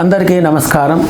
అందరికీ నమస్కారం.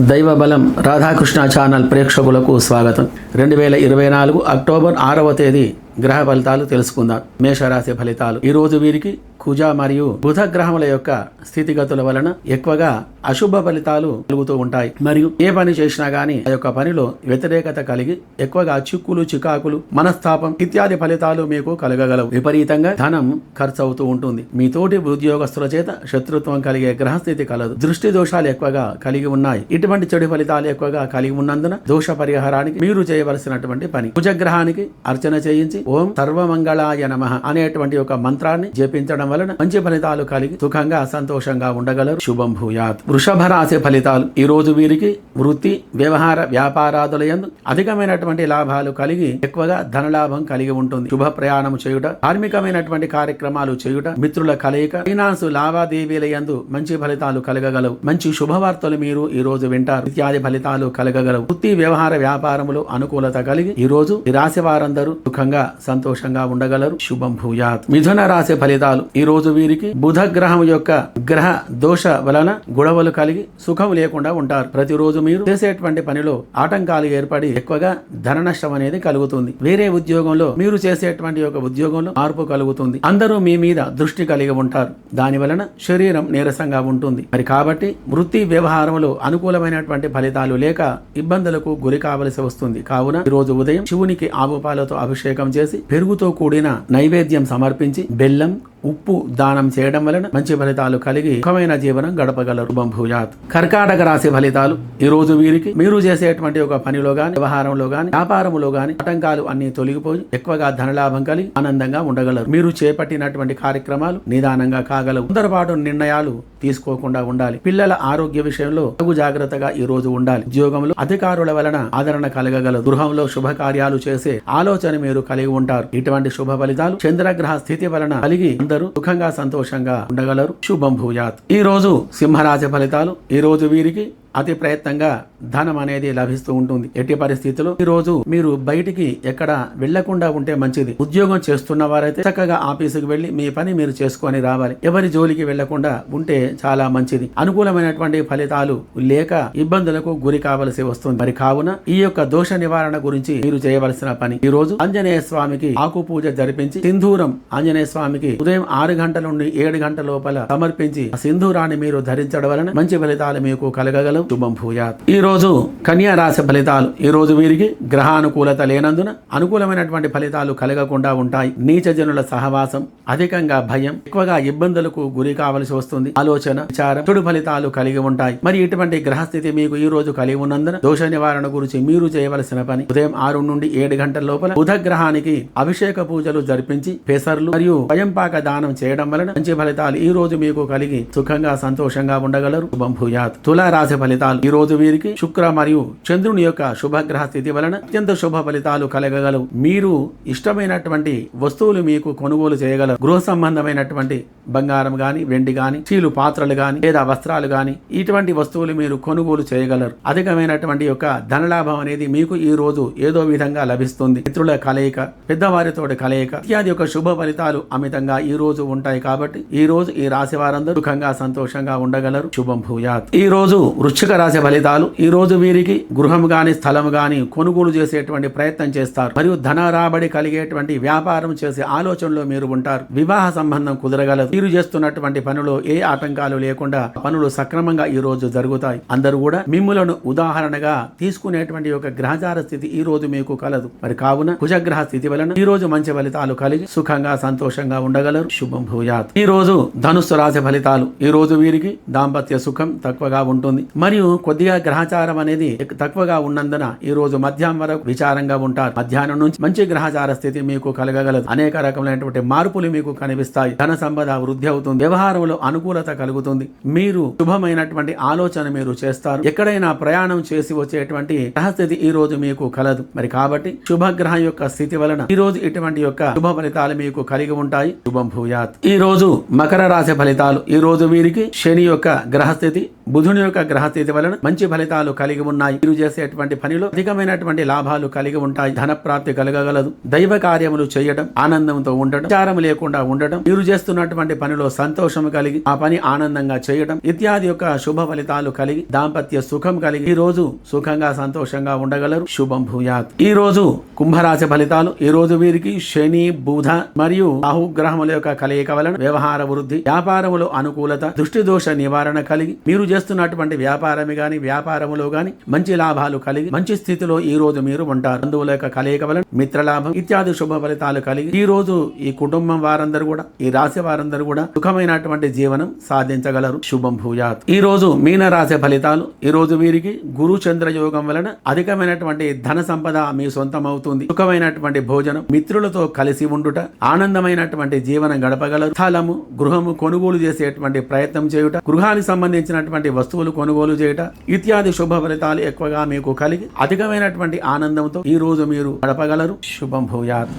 దైవబలం రాధాకృష్ణ ఛానల్ ప్రేక్షకులకు స్వాగతం. రెండు వేల ఇరవై నాలుగు అక్టోబర్ ఆరవ తేదీ గ్రహ ఫలితాలు తెలుసుకుందాం. మేషరాశి ఫలితాలు. ఈరోజు వీరికి కుజ మరియు బుధ గ్రహముల యొక్క స్థితిగతుల వలన ఎక్కువగా అశుభ ఫలితాలు కలుగుతూ ఉంటాయి. మరియు ఏ పని చేసినా గానీ ఆ యొక్క పనిలో వ్యతిరేకత కలిగి ఎక్కువగా చిక్కులు చికాకులు మనస్తాపం ఇత్యాది ఫలితాలు మీకు కలగగలవు. విపరీతంగా ధనం ఖర్చు అవుతూ ఉంటుంది. మీ తోటి ఉద్యోగస్తుల చేత శత్రుత్వం కలిగే గ్రహస్థితి కలదు. దృష్టి దోషాలు ఎక్కువగా కలిగి ఉన్నాయి. ఇటువంటి చెడు ఫలితాలు ఎక్కువగా కలిగి ఉన్నందున దోష పరిహారానికి మీరు చేయవలసినటువంటి పని. కుజగ్రహానికి అర్చన చేయించి ఓం సర్వమంగళాయ నమ అనేటువంటి ఒక మంత్రాన్ని జపించడం వలన మంచి ఫలితాలు కలిగి సుఖంగా సంతోషంగా ఉండగలరు. శుభం భూయాత్. వృషభ రాశి ఫలితాలు. ఈ రోజు వీరికి వృత్తి వ్యవహార వ్యాపారాదుల యందు అధికమైనటువంటి లాభాలు కలిగి ఎక్కువగా ధనలాభం కలిగి ఉంటుంది. శుభ ప్రయాణం చేయుట ధార్మికమైనటువంటి కార్యక్రమాలు చేయుట మిత్రుల కలయిక ఫైనాన్స్ లావాదేవీల యందు మంచి ఫలితాలు కలగగలవు. మంచి శుభవార్తలు మీరు ఈ రోజు వింటారు. ఇత్యాది ఫలితాలు కలగగలవు. వృత్తి వ్యవహార వ్యాపారములు అనుకూలత కలిగి ఈ రోజు ఈ రాశి వారందరూ సుఖంగా సంతోషంగా ఉండగలరు. శుభం భూయాత్. మిథున రాశి ఫలితాలు. ఈ రోజు వీరికి బుధ గ్రహం యొక్క గ్రహ దోష వలన గొడవలు కలిగి సుఖం లేకుండా ఉంటారు. ప్రతిరోజు మీరు చేసేటువంటి పనిలో ఆటంకాలు ఏర్పడి ఎక్కువగా ధన నష్టం అనేది కలుగుతుంది. వేరే ఉద్యోగంలో మీరు చేసేటువంటి యొక్క ఉద్యోగంలో మార్పు కలుగుతుంది. అందరూ మీ మీద దృష్టి కలిగి ఉంటారు. దాని వలన శరీరం నీరసంగా ఉంటుంది. మరి కాబట్టి వృత్తి వ్యవహారంలో అనుకూలమైనటువంటి ఫలితాలు లేక ఇబ్బందులకు గురి కావలసి వస్తుంది. కావున ఈ రోజు ఉదయం శివునికి ఆవు పాలతో అభిషేకం చేసి పెరుగుతో కూడిన నైవేద్యం సమర్పించి బెల్లం ఉప్పు దానం చేయడం వలన మంచి ఫలితాలు కలిగి సుఖమైన జీవనం గడపగలరు. శుభం భూయాత్. కర్కాటక రాశి ఫలితాలు. ఈ రోజు వీరికి మీరు చేసేటువంటి ఒక పనిలో గాని వ్యవహారంలో గాని వ్యాపారంలో గాని ఆటంకాలు అన్ని తొలగిపోయి ఎక్కువగా ధనలాభం కలిగి ఆనందంగా ఉండగలరు. మీరు చేపట్టినటువంటి కార్యక్రమాలు నిదానంగా కాగలవు. తొందరపాటు నిర్ణయాలు తీసుకోకుండా ఉండాలి. పిల్లల ఆరోగ్య విషయంలో తగు జాగ్రత్తగా ఈ రోజు ఉండాలి. ఉద్యోగంలో అధికారుల వలన ఆదరణ కలగగలదు గృహంలో శుభకార్యాలు చేసే ఆలోచన మీరు కలిగి ఉంటారు. ఇటువంటి శుభ ఫలితాలు చంద్రగ్రహ స్థితి వలన కలిగి అందరూ సుఖంగా సంతోషంగా ఉండగలరు. శుభం భూయాత్. ఈ రోజు సింహరాశి ఫలితాలు ఈ రోజు వీరికి అతి ప్రయత్నంగా ధనం అనేది లభిస్తూ ఉంటుంది. ఎట్టి పరిస్థితుల్లో ఈ రోజు మీరు బయటికి ఎక్కడ వెళ్ళకుండా ఉంటే మంచిది. ఉద్యోగం చేస్తున్న వారైతే చక్కగా ఆఫీసుకు వెళ్ళి మీ పని మీరు చేసుకొని రావాలి. ఎవరి జోలికి వెళ్ళకుండా ఉంటే చాలా మంచిది. అనుకూలమైనటువంటి ఫలితాలు లేక ఇబ్బందులకు గురి కావలసి వస్తుంది. మరి కావున ఈ యొక్క దోష నివారణ గురించి మీరు చేయవలసిన పని ఈ రోజు ఆంజనేయ స్వామికి ఆకు పూజ జరిపించి సింధూరం ఆంజనేయ స్వామికి ఉదయం ఆరు గంటల నుండి ఏడు గంటల లోపల సమర్పించి ఆ సింధూరాన్ని మీరు ధరించడం వలన మంచి ఫలితాలు మీకు కలగగలవు. శుభం భూయాత్ ఈ రోజు కన్యా రాశి ఫలితాలు ఈ రోజు వీరికి గ్రహానుకూలత లేనందున అనుకూలమైనటువంటి ఫలితాలు కలగకుండా ఉంటాయి. నీచ జనుల సహవాసం అధికంగా భయం ఎక్కువగా ఇబ్బందులకు గురి కావలసి వస్తుంది. ఆలోచన విచారం చెడు ఫలితాలు కలిగి ఉంటాయి. మరి ఇటువంటి గ్రహస్థితి మీకు ఈ రోజు కలిగి ఉన్నందున దోష నివారణ గురించి మీరు చేయవలసిన పని ఉదయం ఆరు నుండి ఏడు గంటల లోపల బుధ గ్రహానికి అభిషేక పూజలు జరిపించి పెసర్లు మరియు స్వయంపాక దానం చేయడం వలన మంచి ఫలితాలు ఈ రోజు మీకు కలిగి సుఖంగా సంతోషంగా ఉండగలరు. శుభం భూయాత్ తులా రాశి ఫలితాలు. ఈ రోజు వీరికి శుక్ర మరియు చంద్రుని యొక్క శుభగ్రహ స్థితి వలన అత్యంత శుభ ఫలితాలు కలగగలవు. మీరు ఇష్టమైనటువంటి వస్తువులు మీకు కొనుగోలు చేయగలరు. గృహ సంబంధమైనటువంటి బంగారం గాని వెండి గాని చీలు పాత్రలు గాని లేదా వస్త్రాలు గాని ఇటువంటి వస్తువులు మీరు కొనుగోలు చేయగలరు. అధికమైనటువంటి యొక్క ధనలాభం అనేది మీకు ఈ రోజు ఏదో విధంగా లభిస్తుంది. మిత్రుల కలయిక పెద్దవారితో కలయిక ఇత్యాది యొక్క శుభ ఫలితాలు అమితంగా ఈ రోజు ఉంటాయి కాబట్టి ఈ రోజు ఈ రాశి వారందరూ సుఖంగా సంతోషంగా ఉండగలరు. శుభం భూయాత్. ఈ రోజు వృశ్చిక రాశి ఫలితాలు ఈ రోజు వీరికి గృహం గాని స్థలం గాని కొనుగోలు చేసేటువంటి ప్రయత్నం చేస్తారు. మరియు ధన రాబడి కలిగేటువంటి వ్యాపారం చేసే ఆలోచనలో మీరు ఉంటారు. వివాహ సంబంధం కుదరగలదు. మీరు చేస్తున్నటువంటి పనులు ఏ ఆటంకాలు లేకుండా పనులు సక్రమంగా ఈ రోజు జరుగుతాయి. అందరూ కూడా మిమ్ములను ఉదాహరణగా తీసుకునేటువంటి ఒక గ్రహచార స్థితి ఈ రోజు మీకు కలదు. మరి కావున కుజగ్రహ స్థితి వలన ఈ రోజు మంచి ఫలితాలు కలిగి సుఖంగా సంతోషంగా ఉండగలరు. శుభం భూయాత్. ఈ రోజు ధనుస్సు రాశి ఫలితాలు. ఈ రోజు వీరికి దాంపత్య సుఖం తక్కువగా ఉంటుంది. మరి మరియు కొద్దిగా గ్రహచారం అనేది తక్కువగా ఉన్నందున ఈ రోజు మధ్యాహ్నం వరకు విచారంగా ఉంటారు. మధ్యాహ్నం నుంచి మంచి గ్రహచార స్థితి మీకు కలగగలదు. అనేక రకమైనటువంటి మార్పులు మీకు కనిపిస్తాయి. ధన సంపద వృద్ధి అవుతుంది. వ్యవహారంలో అనుకూలత కలుగుతుంది. మీరు శుభమైనటువంటి ఆలోచన మీరు చేస్తారు. ఎక్కడైనా ప్రయాణం చేసి వచ్చేటువంటి గ్రహస్థితి ఈ రోజు మీకు కలదు. మరి కాబట్టి శుభగ్రహం యొక్క స్థితి వలన ఈ రోజు ఇటువంటి యొక్క శుభ ఫలితాలు మీకు కలిగి ఉంటాయి. శుభం భూయాత్. ఈ రోజు మకర రాశి ఫలితాలు. ఈ రోజు వీరికి శని యొక్క గ్రహస్థితి బుధుని యొక్క గ్రహ స్థితి వలన మంచి ఫలితాలు కలిగి ఉన్నాయి. మీరు చేసేటువంటి పనిలో అధికమైనటువంటి లాభాలు కలిగి ఉంటాయి. ధన ప్రాప్తి కలగగలదు. దైవ కార్యములు చేయడం ఆనందంతో ఉండడం విచారం లేకుండా ఉండడం మీరు చేస్తున్నటువంటి పనిలో సంతోషం కలిగి ఆ పని ఆనందంగా చేయడం ఇత్యాది యొక్క శుభ ఫలితాలు కలిగి దాంపత్య సుఖం కలిగి ఈ రోజు సుఖంగా సంతోషంగా ఉండగలరు. శుభం భూయాత్. ఈ రోజు కుంభరాశి ఫలితాలు ఈ రోజు వీరికి శని బుధ మరియు రాహుగ్రహముల యొక్క కలయిక వలన వ్యవహార వృద్ధి వ్యాపారములో అనుకూలత దృష్టి దోష నివారణ కలిగి మీరు చేస్తున్నటువంటి వ్యాపారం వ్యాపారమే గాని వ్యాపారములో గాని మంచి లాభాలు కలిగి మంచి స్థితిలో ఈ రోజు మీరు ఉంటారు. బంధువుల యొక్క కలయిక వలన మిత్రలాభం ఇత్యాది శుభ ఫలితాలు కలిగి ఈ రోజు ఈ కుటుంబం వారందరూ కూడా ఈ రాశి వారందరూ కూడా సుఖమైనటువంటి జీవనం సాధించగలరు. శుభం భూయాత్. ఈ రోజు మీన రాశి ఫలితాలు ఈ రోజు వీరికి గురు చంద్ర యోగం వలన అధికమైనటువంటి ధన సంపద మీ సొంతం అవుతుంది సుఖమైనటువంటి భోజనం మిత్రులతో కలిసి ఉండుట ఆనందమైనటువంటి జీవనం గడపగలరు. స్థలము గృహము కొనుగోలు చేసేటువంటి ప్రయత్నం చేయుట గృహానికి సంబంధించినటువంటి వస్తువులు కొనుగోలు చేయట. ఇత్యాది శుభ ఫలితాలు ఎక్కువగా మీకు కలిగి అధికమైనటువంటి ఆనందంతో ఈ రోజు మీరు గడపగలరు. శుభం భూయాత్.